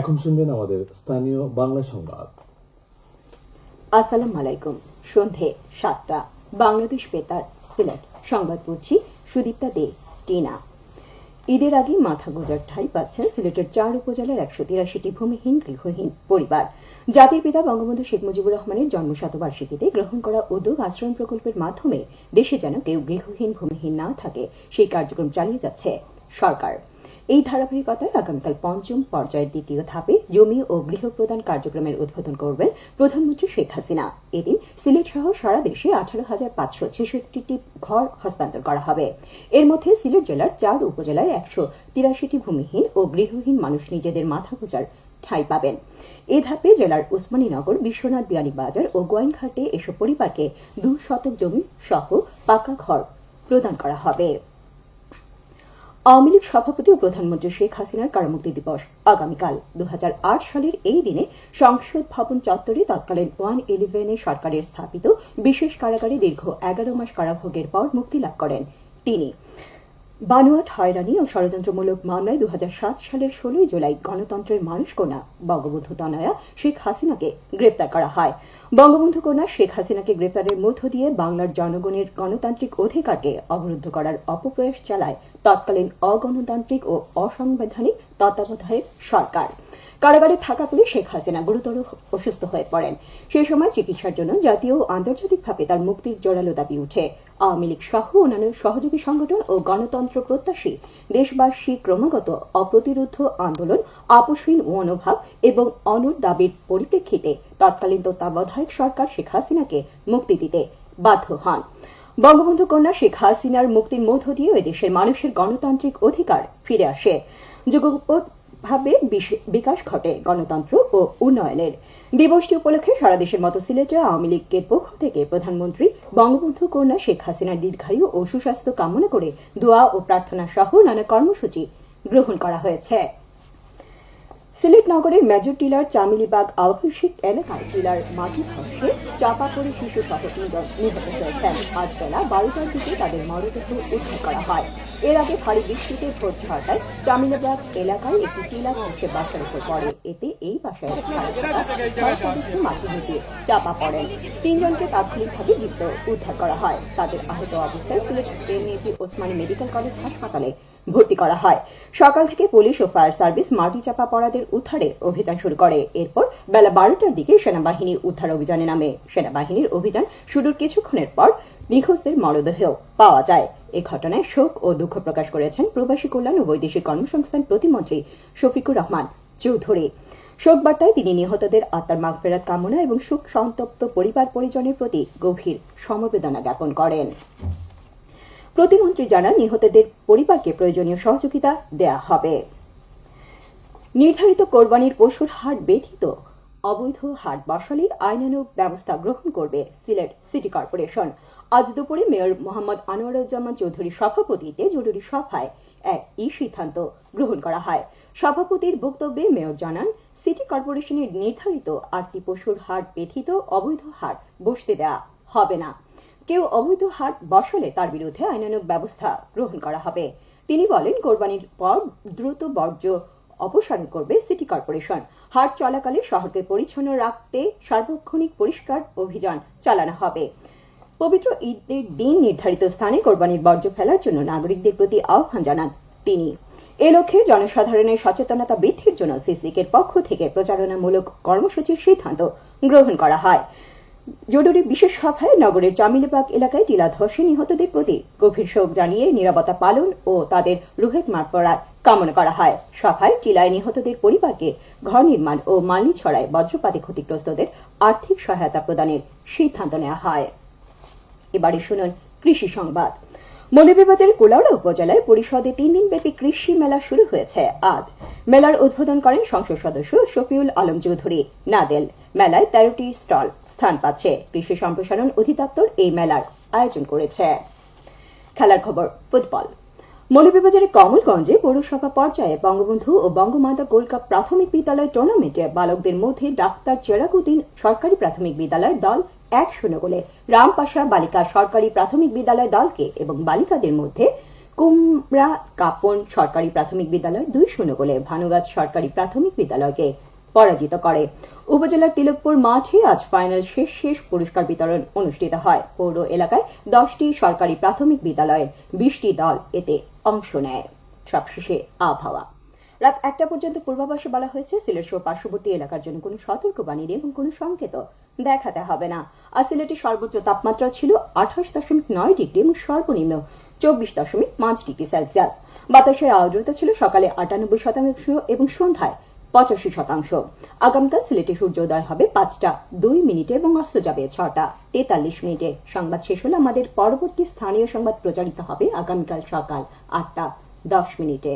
এখন শুনবেন আমাদের স্থানীয় বাংলা সংবাদ। আসসালাম আলাইকুম। সন্ধে সাতটা। বাংলাদেশ বেতার, সিলেট। সংবাদ পড়ছি সুদীপ্তা দে, টিনা। ঈদের আগে মাথা গোজার ঠাঁই পাচ্ছেন সিলেটের চার উপজেলার একশো তিরাশিটি ভূমিহীন গৃহহীন পরিবার। জাতির পিতা বঙ্গবন্ধু শেখ মুজিবুর রহমানের জন্ম শতবার্ষিকীতে গ্রহণ করা উদ্যোগ আশ্রম প্রকল্পের মাধ্যমে দেশে যেন কেউ গৃহহীন, ভূমিহীন না থাকে, সেই কার্যক্রম চালিয়ে যাচ্ছে সরকার। এই ধারাবাহিকতায় আগামীকাল পঞ্চম পর্যায়ের দ্বিতীয় ধাপে জমি ও গৃহ প্রদান কার্যক্রমের উদ্বোধন করবেন প্রধানমন্ত্রী শেখ হাসিনা। এদিন সিলেট সহ সারা দেশে আঠারো হাজার পাঁচশো ছেষট্টিটি ঘর হস্তান্তর করা হবে। এর মধ্যে সিলেট জেলার চার উপজেলায় একশো তিরাশিটি ভূমিহীন ও গৃহহীন মানুষ নিজেদের মাথা গোজার ঠাঁই পাবেন। এ ধাপে জেলার উসমানীনগর, বিশ্বনাথ বিয়ানীবাজার ও গোয়াইনঘাটে এসব পরিবারকে দু শতক জমি সহ পাকা ঘর প্রদান করা হবে। আওয়ামী লীগ সভাপতি ও প্রধানমন্ত্রী শেখ হাসিনার কারামুক্তি দিবস আগামীকাল। দু হাজার আট সালের এই দিনে সংসদ ভবন চত্বরে তৎকালীন ওয়ান ইলেভেনে সরকারের স্থাপিত বিশেষ কারাগারে দীর্ঘ এগারো মাস কারাভোগের পর মুক্তি লাভ করেন তিনি। বানোয়াট হয়রানি ও ষড়যন্ত্রমূলক মামলায় দু হাজার সাত সালের ষোলোই জুলাই গণতন্ত্রের মানুষ কন্যা বঙ্গবন্ধু তনয়া শেখ হাসিনাকে গ্রেপ্তার করা হয়। বঙ্গবন্ধু কন্যা শেখ হাসিনাকে গ্রেপ্তারের মধ্য দিয়ে বাংলার জনগণের গণতান্ত্রিক অধিকারকে অবরুদ্ধ করার অপপ্রয়াস চালায় তৎকালীন অগণতান্ত্রিক ও অসাংবিধানিক তত্ত্বাবধায়ক সরকার। কারাগারে থাকাকালে শেখ হাসিনা গুরুতর অসুস্থ হয়ে পড়েন। সেই সময় চিকিৎসার জন্য জাতীয় ও আন্তর্জাতিকভাবে তার মুক্তির জোরালো দাবি উঠে। আওয়ামী লীগ সহ অন্যান্য সহযোগী সংগঠন ও গণতন্ত্র প্রত্যাশী দেশবাসী ক্রমাগত অপ্রতিরোধ আন্দোলন, আপোষহীন মনোভাব এবং অনর দাবির পরিপ্রেক্ষিতে তৎকালীন তত্ত্বাবধায়ক সরকার শেখ হাসিনাকে মুক্তি দিতে বাধ্য হন। বঙ্গবন্ধু কন্যা শেখ হাসিনার মুক্তির মধ্য দিয়ে ওই দেশের মানুষের গণতান্ত্রিক অধিকার ফিরে আসে। যুগপৎভাবে বিকাশ ঘটে গণতন্ত্র ও উন্নয়নের। দিবসটি উপলক্ষে সারা দেশের মতো সিলেটে আওয়ামী লীগের পক্ষ থেকে প্রধানমন্ত্রী বঙ্গবন্ধু কন্যা শেখ হাসিনার দীর্ঘায়ু ও সুস্বাস্থ্য কামনা করে দোয়া ও প্রার্থনা সহ নানা কর্মসূচি গ্রহণ করা হয়েছে। সিলেট নগরের মেজর টিলার চামিলিবাগ আবাসিক এলাকায় টিলার মাটি ধসে চাপা পড়ে শিশু সহ তিনজন নিহত হয়েছেন। আজ বেলা বারোটার দিকে তাদের মরদেহ উদ্ধার করা হয়। এর আগে ভারী বৃষ্টিতে ভোর ছটায় চামিলাবাগ এলাকায় একটি টিলা ধসে বাসার উপর পড়ে। এতে এই বাসায় সদস্য মাটি নিচে চাপা পড়েন। তিনজনকে তাৎক্ষণিকভাবে জীবিত উদ্ধার করা হয়। তাদের আহত অবস্থায় Sylhet M A G Osmani medical college হাসপাতালে ভর্তি করা হয়। সকাল থেকে পুলিশ ও ফায়ার সার্ভিস মাটি চাপা পড়াদের উদ্ধারে অভিযান শুরু করে। এরপর বেলা বারোটার দিকে সেনাবাহিনী উদ্ধার অভিযানে নামে। সেনাবাহিনীর অভিযান শুরুর কিছুক্ষণের পর নিখোঁজদের মরদেহ পাওয়া যায়। এ ঘটনায় শোক ও দুঃখ প্রকাশ করেছেন প্রবাসী কল্যাণ ও বৈদেশিক কর্মসংস্থান প্রতিমন্ত্রী শফিকুর রহমান চৌধুরী। শোক বার্তায় তিনি নিহতদের আত্মার মাগফেরাত কামনা এবং সুখ সন্তপ্ত পরিবার পরিজনের প্রতি গভীর সমবেদনা জ্ঞাপন করেন। প্রতিমন্ত্রী জানান নিহতদের পরিবারকে প্রয়োজনীয় সহযোগিতা দেয়া হবে। নির্ধারিত কোরবানির পশুর হাট ব্যতীত অবৈধ হাট বসালেই আইনানুগ ব্যবস্থা গ্রহণ করবে সিলেট সিটি কর্পোরেশন। আজ দুপুরে মেয়র মোহাম্মদ আনোয়ারুজ্জামান চৌধুরীর সভাপতিতে জরুরি সভায় এক ই সিদ্ধান্ত গ্রহণ করা হয়। সভাপতির বক্তব্যে মেয়র জানান, সিটি কর্পোরেশনের নির্ধারিত আটটি পশুর হাট ব্যতীত অবৈধ হাট বসতে দেওয়া হবে না। কেউ অবৈধ হাট বসালে তার বিরুদ্ধে আইনানুগ ব্যবস্থা গ্রহণ করা হবে। তিনি বলেন, কোরবানির পর দ্রুত বর্জ্য অপসারণ করবে সিটি কর্পোরেশন। হাট চলাকালে শহরকে পরিচ্ছন্ন রাখতে সার্বক্ষণিক পরিষ্কার অভিযান চালানো হবে। পবিত্র ঈদের দিন নির্ধারিত স্থানে কোরবানির বর্জ্য ফেলার জন্য নাগরিকদের প্রতি আহ্বান জানান তিনি। এ লক্ষ্যে জনসাধারণের সচেতনতা বৃদ্ধির জন্য সিসিকের পক্ষ থেকে প্রচারণামূলক কর্মসূচির সিদ্ধান্ত গ্রহণ করা হয়। জরুরি বিশেষ সভায় নগরের জামিলাবাগ এলাকায় টিলা ধসে নিহতদের প্রতি গভীর শোক জানিয়ে নিরাপত্তা পালন ও তাদের রুহেক মারপড়ার কামনা করা হয়। সভায় টিলায় নিহতদের পরিবারকে ঘর নির্মাণ ও মালনি ছড়ায় বজ্রপাতে ক্ষতিগ্রস্তদের আর্থিক সহায়তা প্রদানের সিদ্ধান্ত নেওয়া হয়। এবারে শুনুন কৃষি সংবাদ। মৌলভীবাজারের কোলাউড়া উপজেলায় পরিষদে তিন দিনব্যাপী কৃষি মেলা শুরু হয়েছে। আজ মেলার উদ্বোধন করেন সংসদ সদস্য শফিউল আলম চৌধুরী। নাদেল মেলায় তেরোটি স্টল স্থান পাচ্ছে। কৃষি সম্প্রসারণ অধিদপ্তর এই মেলার আয়োজন করেছে। খেলার খবর, ফুটবল। মৌলভীবাজারের কমলগঞ্জে পৌরসভা পর্যায়ে বঙ্গবন্ধু ও বঙ্গমাতা গোল্ডকাপ প্রাথমিক বিদ্যালয় টুর্নামেন্টে বালকদের মধ্যে ডাক্তার চেরাকুদ্দিন সরকারি প্রাথমিক বিদ্যালয় দল এক শূন্য গোলে, রামপাশা বালিকা সরকারি প্রাথমিক বিদ্যালয় দলকে এবং বালিকাদের মধ্যে কুমড়া কাপন সরকারি প্রাথমিক বিদ্যালয় দুই শূন্য গোলে, ভানুগাছ সরকারি প্রাথমিক বিদ্যালয়কে পরাজিত করে। উপজেলার তিলকপুর মাঠে আজ ফাইনাল শেষ শেষ পুরস্কার বিতরণ অনুষ্ঠিত হয়। পৌর এলাকায় দশটি সরকারি প্রাথমিক বিদ্যালয়ের বিশটি দল এতে অংশ নেয়। সবশেষে আবহাওয়া। রাত একটা পর্যন্ত পূর্বাভাসে বলা হয়েছে, সিলেট সহ পার্শ্ববর্তী এলাকার জন্য কোনো সতর্কবাণী এবং কোনো সংকেত দেখাতে হবে না। আর সিলেটের সর্বোচ্চ তাপমাত্রা ছিল আঠাশ দশমিক নয় ডিগ্রি এবং সর্বনিম্ন চব্বিশ দশমিক পাঁচ ডিগ্রি সেলসিয়াস। বাতাসের আর্দ্রতা ছিল সকালে আটানব্বই শতাংশ এবং সন্ধ্যায় পঁচাশি শতাংশ। আগামীকাল সিলেটে সূর্যোদয় হবে পাঁচটা, দুই মিনিটে এবং অস্ত যাবে ছটা। তেতাল্লিশ মিনিটে। সংবাদ শেষ হলে আমাদের পরবর্তী স্থানীয় সংবাদ প্রচারিত হবে আগামীকাল সকাল আটটা, দশ মিনিটে।